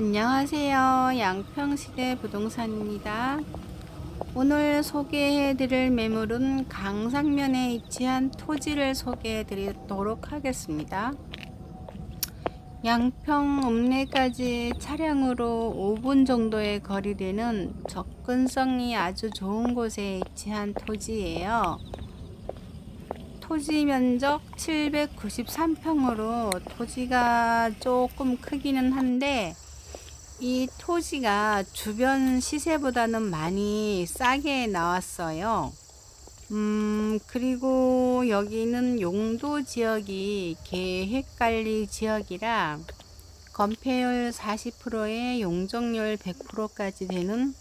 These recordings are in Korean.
안녕하세요. 양평시대 부동산입니다. 오늘 소개해 드릴 매물은 강상면에 위치한 토지를 소개해 드리도록 하겠습니다. 양평 읍내까지 차량으로 5분 정도의 거리되는 접근성이 아주 좋은 곳에 위치한 토지예요. 토지 면적 793평으로 토지가 조금 크기는 한데 이 토지가 주변 시세보다는 많이 싸게 나왔어요. 음, 그리고 여기는 용도 지역이 계획관리 지역이라 건폐율 40%에 용적률 100%까지 되는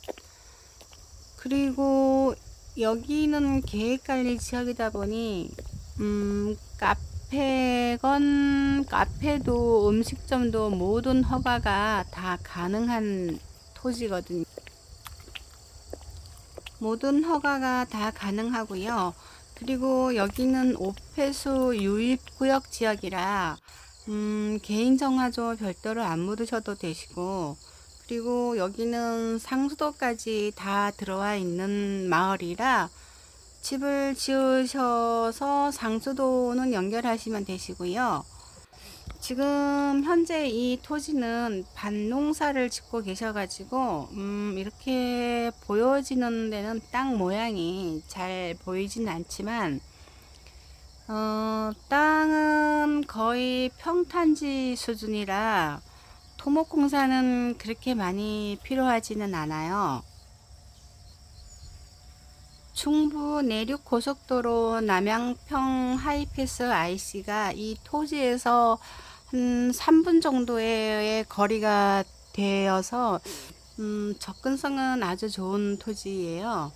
그리고 여기는 계획관리 지역이다 보니 음, 카페 건 카페도 음식점도 모든 허가가 다 가능한 토지거든요. 모든 허가가 다 가능하고요. 그리고 여기는 오폐수 유입구역 지역이라 음, 개인 정화조 별도로 안 묻으셔도 되시고 그리고 여기는 상수도까지 다 들어와 있는 마을이라 집을 지으셔서 상수도는 연결하시면 되시고요. 지금 현재 이 토지는 밭농사를 짓고 계셔가지고 음, 이렇게 보여지는 데는 땅 모양이 잘 보이진 않지만 어, 땅은 거의 평탄지 수준이라 토목공사는 그렇게 많이 필요하지는 않아요. 충부 내륙 고속도로 남양평 하이패스 IC가 이 토지에서 한 3분 정도의 거리가 되어서 음, 접근성은 아주 좋은 토지예요.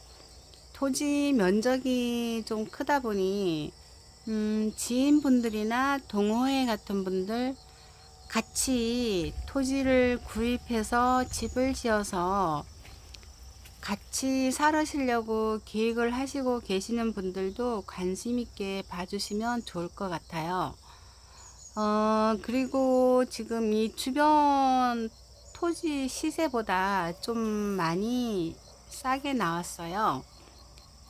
토지 면적이 좀 크다 보니 음, 지인분들이나 동호회 같은 분들 같이 토지를 구입해서 집을 지어서 같이 살으시려고 계획을 하시고 계시는 분들도 관심 있게 봐주시면 좋을 것 같아요. 어, 그리고 지금 이 주변 토지 시세보다 좀 많이 싸게 나왔어요.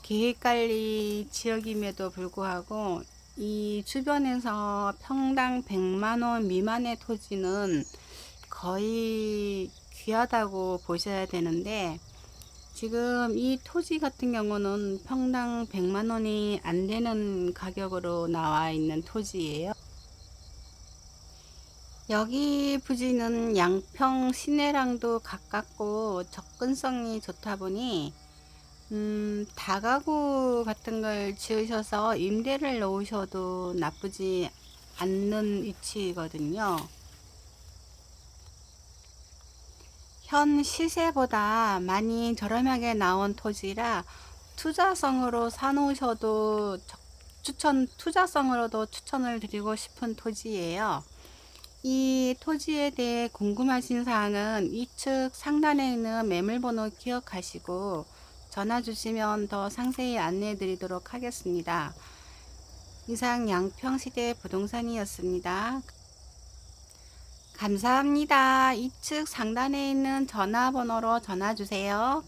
계획관리 지역임에도 불구하고 이 주변에서 평당 100만원 미만의 토지는 거의 귀하다고 보셔야 되는데 지금 이 토지 같은 경우는 평당 100만 원이 안 되는 가격으로 나와 있는 토지예요. 여기 부지는 양평 시내랑도 가깝고 접근성이 좋다 보니 음, 다가구 같은 걸 지으셔서 임대를 놓으셔도 나쁘지 않는 위치거든요. 현 시세보다 많이 저렴하게 나온 토지라 투자성으로 사놓으셔도 적- 추천, 투자성으로도 추천을 드리고 싶은 토지예요. 이 토지에 대해 궁금하신 사항은 이측 상단에 있는 매물번호 기억하시고 전화 주시면 더 상세히 안내해 드리도록 하겠습니다. 이상 양평시대 부동산이었습니다. 감사합니다. 이측 상단에 있는 전화번호로 전화 주세요.